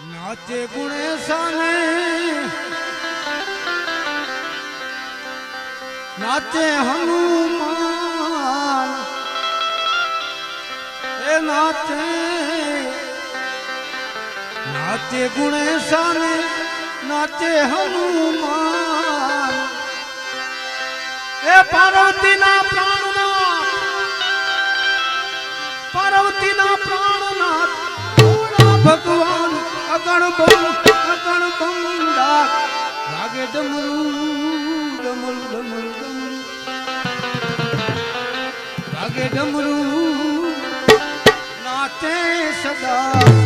નાચે ગુણેશાને નાચે હનુમાન. એ નાચે. નાચે ગુણેશાને નાચે હનુમાન. એ પાર્વતીના પ્રાણનાથ. પાર્વતીના પ્રાણના ભગવાન. અગણ બમ અગણ બંડા વાગે ડમરું ડમરું ડમરું ડમરું વાગે ડમરું નાચે સદા.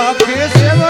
রাখে সেবা